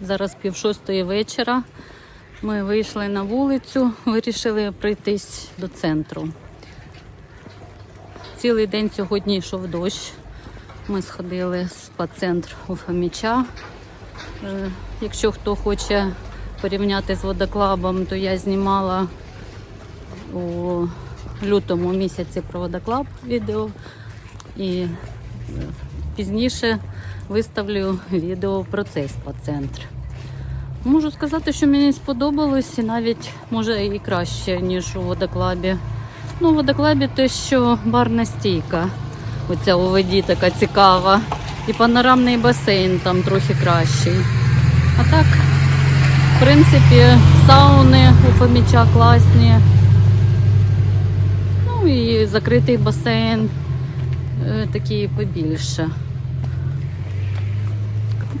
Зараз пів шостої вечора. Ми вийшли на вулицю, вирішили пройтись до центру. Цілий день сьогодні йшов дощ. Ми сходили в спа-центр у Фоміча. Е, Якщо хто хоче порівняти з водоклабом, то я знімала у лютому місяці про водоклаб відео і е, пізніше виставлю відео про цей спа-центр. Можу сказати, що мені сподобалось і навіть може і краще, ніж у водоклабі. Ну, у водоклабі те, що барна стійка. Оця у воді така цікава. І панорамний басейн там трохи кращий. А так, в принципі, сауни у Фоміча класні. Ну і закритий басейн е, такий побільше.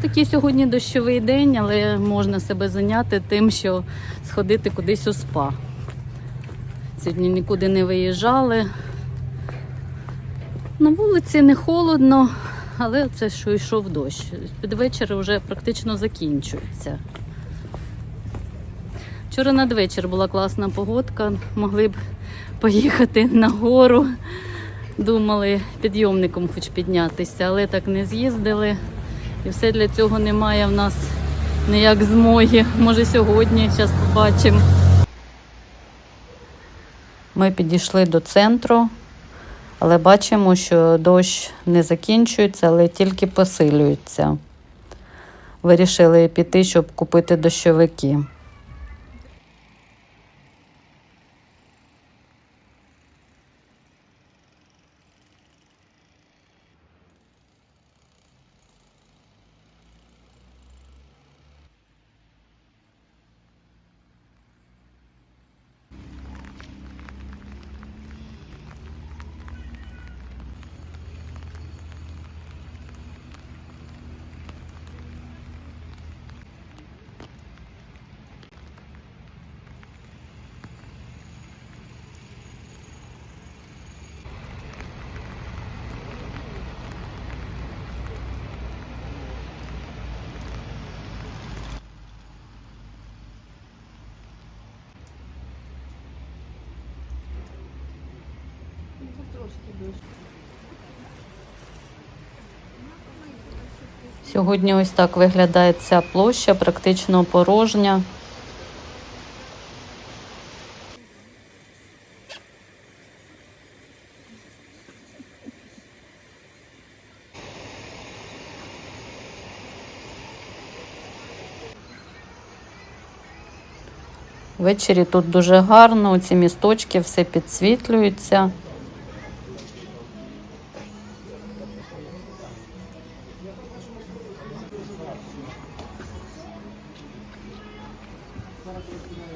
Такий сьогодні дощовий день, але можна себе зайняти тим, що сходити кудись у спа. Сьогодні нікуди не виїжджали. На вулиці не холодно, але це що йшов дощ. Під вечір вже практично закінчується. Вчора надвечір була класна погодка, могли б поїхати на гору. Думали підйомником хоч піднятися, але так не з'їздили. І все для цього немає в нас ніяк змоги. Може сьогодні, зараз побачимо. Ми підійшли до центру, але бачимо, що дощ не закінчується, але тільки посилюється. Вирішили піти, щоб купити дощовики. Сьогодні ось так виглядає ця площа, практично порожня. Ввечері тут дуже гарно, ці місточки все підсвітлюються.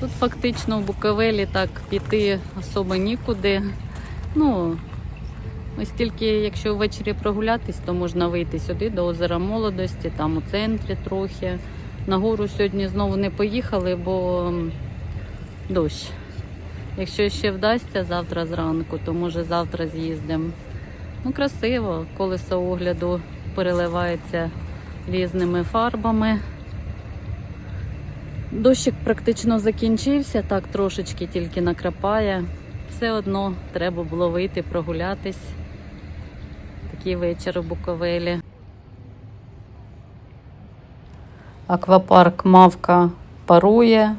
Тут фактично в Буковелі так піти особо нікуди. Ну, ось тільки якщо ввечері прогулятись, то можна вийти сюди до озера молодості, там у центрі трохи. На гору сьогодні знову не поїхали, бо дощ. Якщо ще вдасться завтра зранку, то може завтра з'їздимо. Ну, красиво, колесо огляду переливається різними фарбами. Дощик практично закінчився, так трошечки тільки накрапає. Все одно треба було вийти прогулятись. Такий вечір у Буковелі. Аквапарк Мавка парує.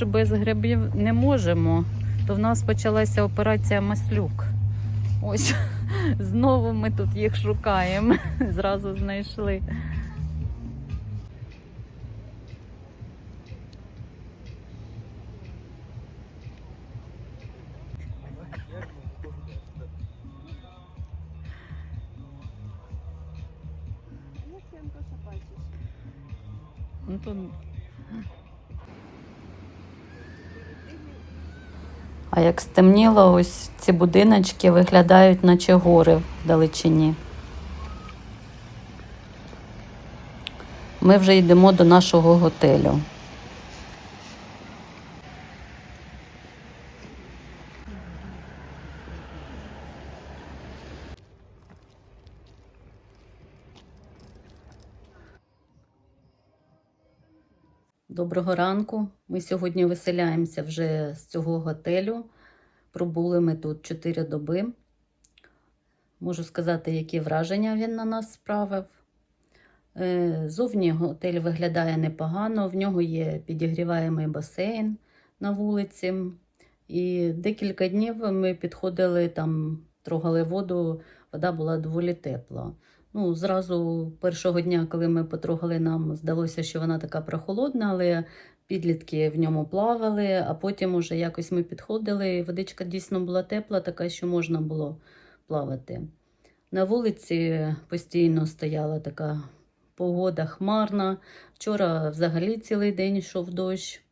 Ж без грибів не можемо, то в нас почалася операція Маслюк. Ось знову ми тут їх шукаємо. Зразу знайшли. Ну, тут... Як стемніло, ось ці будиночки виглядають, наче гори в далечині. Ми вже йдемо до нашого готелю. Доброго ранку. Ми сьогодні виселяємося вже з цього готелю. Пробули ми тут 4 доби. Можу сказати, які враження він на нас справив. Е, Зовні готель виглядає непогано, в нього є підігріваємий басейн на вулиці. І декілька днів ми підходили там, трогали воду, вода була доволі тепла. Ну, зразу першого дня, коли ми потрогали, нам здалося, що вона така прохолодна, але підлітки в ньому плавали, а потім уже якось ми підходили, і водичка дійсно була тепла, така, що можна було плавати. На вулиці постійно стояла така погода хмарна. Вчора взагалі цілий день йшов дощ.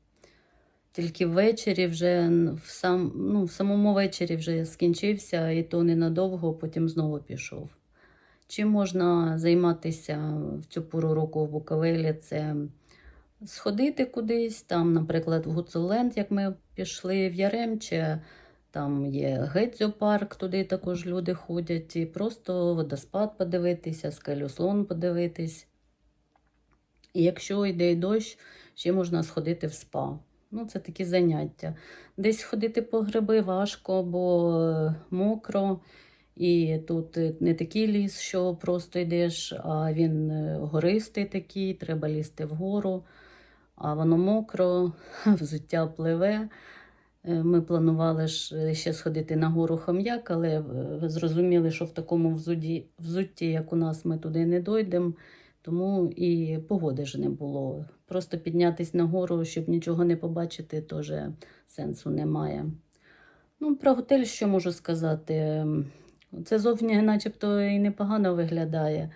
Тільки ввечері вже в, сам, ну, в самому вечорі вже скінчився, і то ненадовго, потім знову пішов. Чим можна займатися в цю пору року в Буковелі? Це сходити кудись, там, наприклад, в Гуцуленд, як ми пішли в Яремче, там є Гетзьопарк, туди також люди ходять, і просто водоспад подивитися, скелю-слон подивитись. І якщо йде дощ, ще можна сходити в спа. Ну, це такі заняття. Десь ходити по гриби важко, бо е, мокро. І тут е, не такий ліс, що просто йдеш, а він е, гористий такий, треба лізти вгору, а воно мокро, взуття пливе. Е, Ми планували ж ще сходити на гору Хом'як, але зрозуміли, що в такому взуді, взутті, як у нас, ми туди не дойдемо, тому і погоди ж не було. Просто піднятися на гору, щоб нічого не побачити, теж сенсу немає. Ну, про готель що можу сказати? Це зовні начебто і непогано виглядає.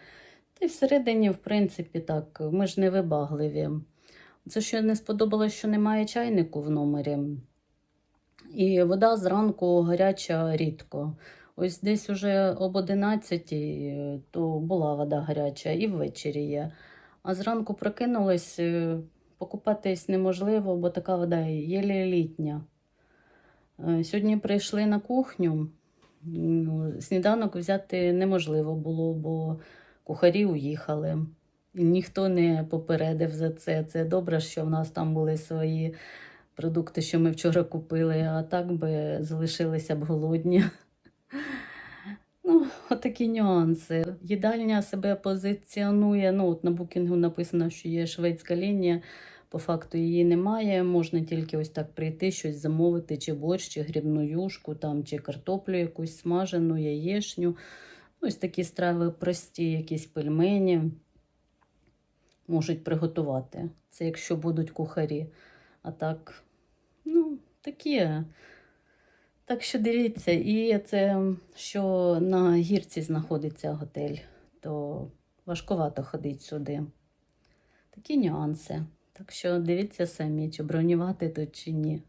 Та й всередині, в принципі, так, ми ж не вибагливі. Це що не сподобалось, що немає чайнику в номері. І вода зранку гаряча рідко. Ось десь уже об 11 то була вода гаряча і ввечері є. А зранку прокинулась, е, покупатись неможливо, бо така вода єлі літня. Е, Сьогодні прийшли на кухню. Ну, Сніданок взяти неможливо було, бо кухарі уїхали. Ніхто не попередив за це. Це добре, що в нас там були свої продукти, що ми вчора купили, а так би залишилися б голодні. Ну, отакі нюанси. Їдальня себе позиціонує. Ну, от на букінгу написано, що є шведська лінія. По факту її немає. Можна тільки ось так прийти, щось замовити, чи борщ, чи грибну юшку, там, чи картоплю якусь смажену, яєшню. Ось такі страви прості, якісь пельмені можуть приготувати. Це якщо будуть кухарі. А так, ну, такі. Так що дивіться, і це, що на гірці знаходиться готель, то важкувато ходити сюди. Такі нюанси. Так що дивіться самі, чи бронювати тут чи ні.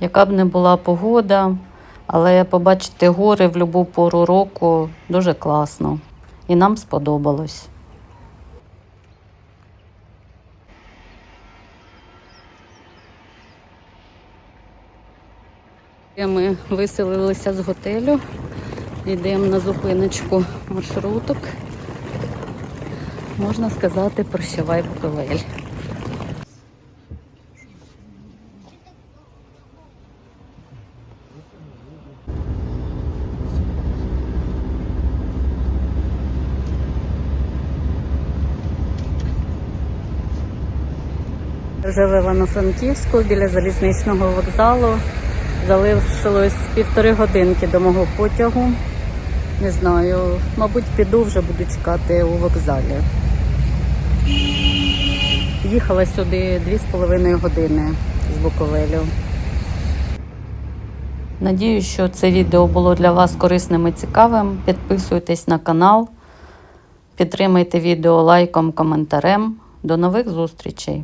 Яка б не була погода, але побачити гори в будь-яку пору року дуже класно. І нам сподобалось. Ми виселилися з готелю, йдемо на зупиночку маршруток. Можна сказати, прощавай Буковель. Живе в Івано-Франківську біля залізничного вокзалу. Залишилось півтори годинки до мого потягу. Не знаю, мабуть, піду вже буду чекати у вокзалі. Їхала сюди дві з половиною години з Буковелю. Надію, що це відео було для вас корисним і цікавим. Підписуйтесь на канал, підтримайте відео лайком, коментарем. До нових зустрічей!